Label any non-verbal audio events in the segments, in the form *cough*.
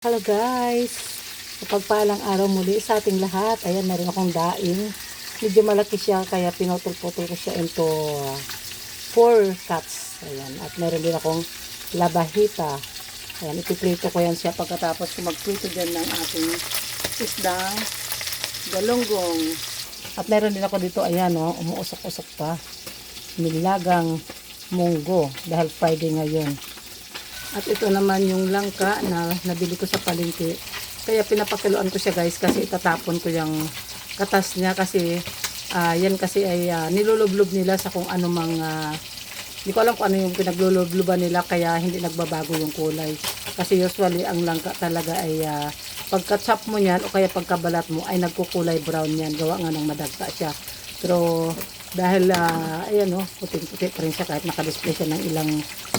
Hello guys! Kapagpalang araw muli sa ating lahat. Ayan, meron akong daing. Medyo malaki siya kaya pinutol-putol ko siya into uh, four cuts. Ayan. At meron din akong labahita. Ayan, ipiprito ko yan siya pagkatapos ko magprito dyan ng ating isdang galunggong. At meron din ako dito, ayan o, umuusok-usok pa. Nilagang munggo dahil Friday ngayon. At ito naman yung langka na nabili ko sa palengke. Kaya pinapakiluan ko siya guys kasi itatapon ko yung katas niya kasi ah, yan kasi ay ah, nilulublob nila sa kung ano mang ah, hindi ko alam kung ano yung pinaglulubluban nila kaya hindi nagbabago yung kulay. Kasi usually ang langka talaga ay uh, pagka-chop mo yan o kaya pagkabalat mo ay nagkukulay brown yan. Gawa nga ng madagta siya. Pero dahil uh, ayan oh, puting-puti pa rin siya kahit nakadisplay siya ng ilang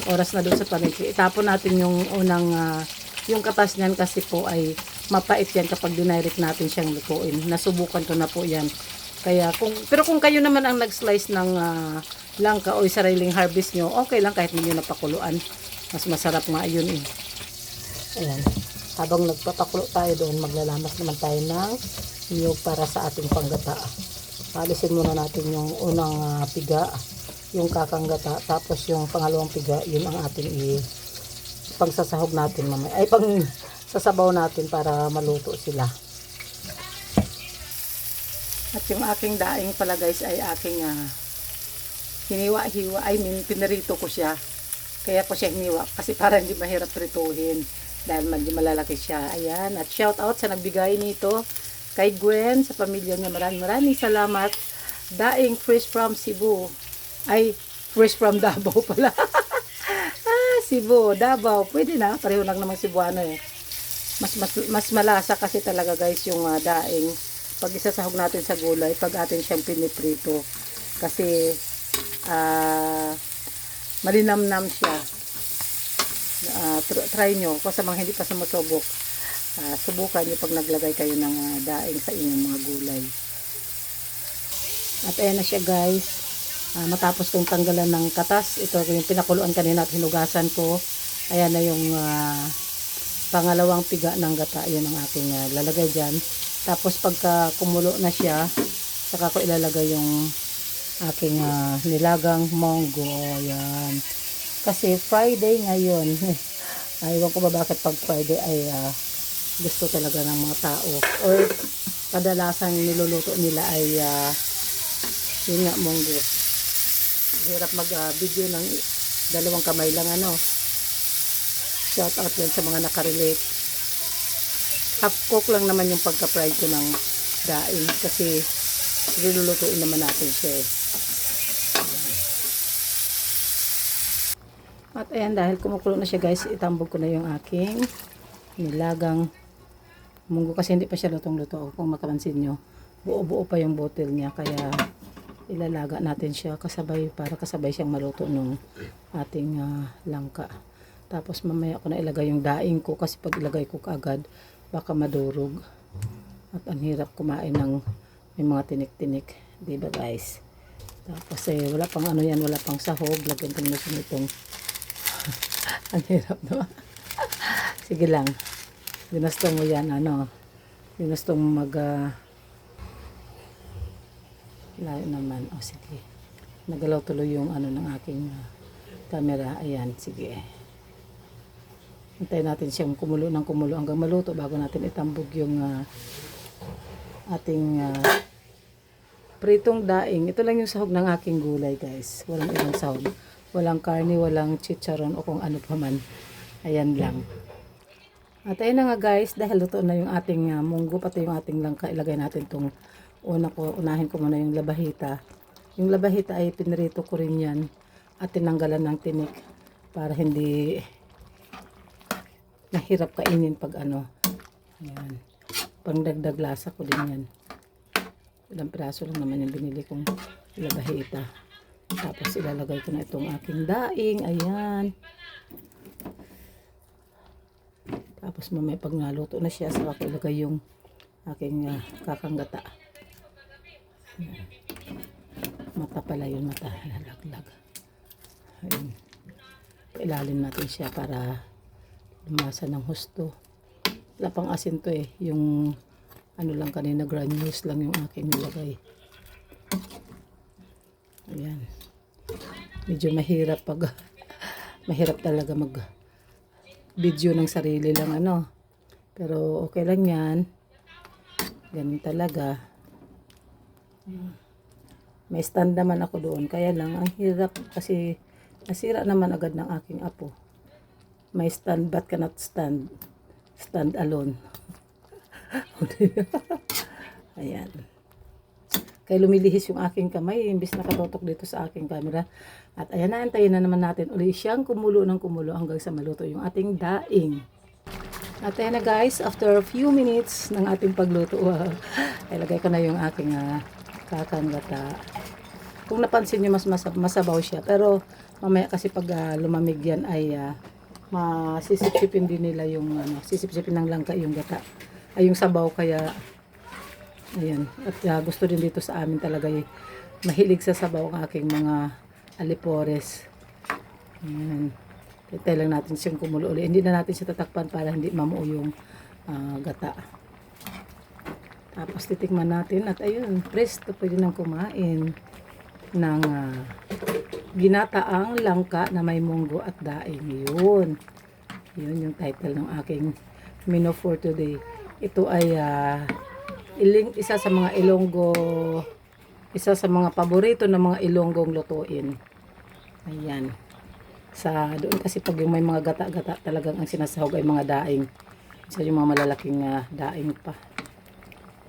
oras na doon sa palengke. Itapon natin yung unang ah, yung katas niyan kasi po ay mapait yan kapag dinirect natin siyang lutuin. Nasubukan ko na po yan. Kaya kung pero kung kayo naman ang nag-slice ng ah, langka o sariling harvest nyo, okay lang kahit hindi nyo napakuluan. Mas masarap nga yun eh. Ayan. Habang nagpapakulo tayo doon, maglalamas naman tayo ng niyog para sa ating panggata. Alisin muna natin yung unang ah, piga, yung kakanggata, tapos yung pangalawang piga, yun ang ating i pangsasahog natin mamaya. Ay, pang sasabaw natin para maluto sila. At yung aking daing pala guys ay aking ah, hiniwa-hiwa. I mean, pinarito ko siya. Kaya ko siya hiniwa kasi para hindi mahirap prituhin. Dahil medyo malalaki siya. Ayan. At shout out sa nagbigay nito kay Gwen, sa pamilya niya. Maraming maraming salamat. Daing fresh from Cebu. Ay, fresh from Davao *laughs* pala. ah, Cebu, Davao. Pwede na. Pareho lang namang Cebuano eh. Mas, mas, mas malasa kasi talaga guys yung ah, daing. Pag isasahog natin sa gulay, pag atin siyang piniprito. Kasi, ah, malinamnam siya. Tr- try nyo. Sa mga hindi pa sumusubok, ah, subukan nyo pag naglagay kayo ng ah, daing sa inyong mga gulay. At ayan na siya guys. Ah, matapos kong tanggalan ng katas, ito yung pinakuluan kanina at hinugasan ko. Ayan na yung ah, pangalawang piga ng gata. Yun ang aking ah, lalagay dyan. Tapos pagka kumulo na siya, saka ko ilalagay yung aking ah, nilagang monggo. Ayan. Kasi Friday ngayon. *laughs* Aywan ko ba bakit pag Friday ay ah, gusto talaga ng mga tao. Or kadalasan niluluto nila ay ah, yun nga monggo. Hirap mag-video ng dalawang kamay lang ano. Shout out yan sa mga nakarelate. Half cook lang naman yung pagka-fried ko ng daing kasi nilulutuin naman natin siya eh. At ayan, dahil kumukulo na siya guys, itambog ko na yung aking nilagang munggo kasi hindi pa siya lutong-luto. Kung makapansin nyo, buo-buo pa yung bottle niya. Kaya ilalaga natin siya kasabay para kasabay siyang maluto nung ating ah, langka. Tapos mamaya ko na ilagay yung daing ko kasi pag ilagay ko kaagad baka madurog. At ang hirap kumain ng may mga tinik-tinik. Di ba guys? Tapos eh, wala pang ano yan, wala pang sahog. Lagyan ko na siya nitong *laughs* ang hirap no? *laughs* Sige lang. Ginusto mo yan, ano? Ginusto mo mag... ah, layo naman. O, sige. Nagalaw tuloy yung ano ng aking ah, camera. Ayan, sige. Antayin natin siyang kumulo ng kumulo hanggang maluto bago natin itambog yung ah, ating ah, pritong daing. Ito lang yung sahog ng aking gulay, guys. Walang ibang sahog. Walang karne, walang chicharon o kung ano pa man. Ayan lang. At ayun na nga guys, dahil luto na yung ating ah, munggo, pati yung ating langka, ilagay natin tong una ko, unahin ko muna yung labahita. Yung labahita ay pinrito ko rin yan at tinanggalan ng tinik para hindi nahirap kainin pag ano. Ayan. Pangdagdag lasa ko din yan. Ilang piraso lang naman yung binili kong labahita. Tapos ilalagay ko na itong aking daing. Ayan. Tapos mamaya pag naluto na siya, saka ko ilagay yung aking ah, kakanggata. Ayan. Mata pala yun, mata. Lalaglag. Ayan. Ilalim natin siya para lumasa ng husto. Wala pang asin to eh. Yung ano lang kanina, granules lang yung aking nilagay. Ayan. Medyo mahirap pag *laughs* mahirap talaga mag video ng sarili lang ano. Pero okay lang yan. Ganun talaga. May stand naman ako doon. Kaya lang, ang hirap kasi nasira naman agad ng aking apo. May stand but cannot stand. Stand alone. *laughs* Ayan. Kaya lumilihis yung aking kamay, imbis nakatotok dito sa aking camera. At ayan na, antayin na naman natin uli siyang kumulo ng kumulo hanggang sa maluto yung ating daing. At ayan na guys, after a few minutes ng ating pagluto, uh, *laughs* ilagay ko na yung aking uh, kakangata. Kung napansin nyo, mas masab- masabaw siya. Pero mamaya kasi pag ah, lumamig yan ay uh, masisipsipin din nila yung ano, sisipsipin ng langka yung gata. Ay yung sabaw kaya Ayan. At ah, gusto din dito sa amin talaga eh. Mahilig sa sabaw ang aking mga alipores. Ayan. Hintay lang natin siyang kumulo uli. Hindi na natin siya tatakpan para hindi mamuo yung ah, gata. Tapos titikman natin at ayun, presto pwede nang kumain ng ah, ginataang langka na may munggo at daing. Yun. Yun yung title ng aking menu for today. Ito ay ah, iling, isa sa mga ilonggo isa sa mga paborito ng mga ilonggong lutuin. Ayan. Sa doon kasi pag yung may mga gata-gata talagang ang sinasahog ay mga daing. Isa yung mga malalaking ah, daing pa.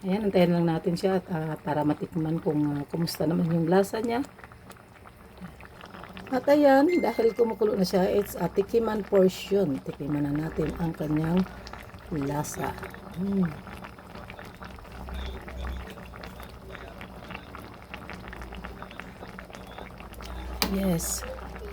Ayan, antayin lang natin siya at, ah, para matikman kung ah, kumusta naman yung lasa niya. At ayan, dahil kumukulo na siya, it's a tikiman portion. Tikiman na natin ang kanyang lasa. Mm. Yes.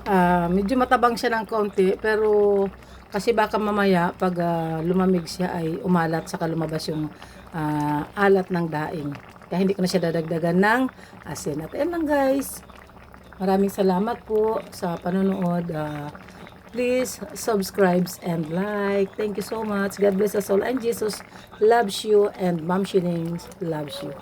Ah, medyo matabang siya ng konti pero kasi baka mamaya pag ah, lumamig siya ay umalat saka lumabas yung ah, alat ng daing. Kaya hindi ko na siya dadagdagan ng asin. At ayun lang guys. Maraming salamat po sa panonood. Ah, please subscribe and like. Thank you so much. God bless us all. And Jesus loves you and Mom Shinings loves you.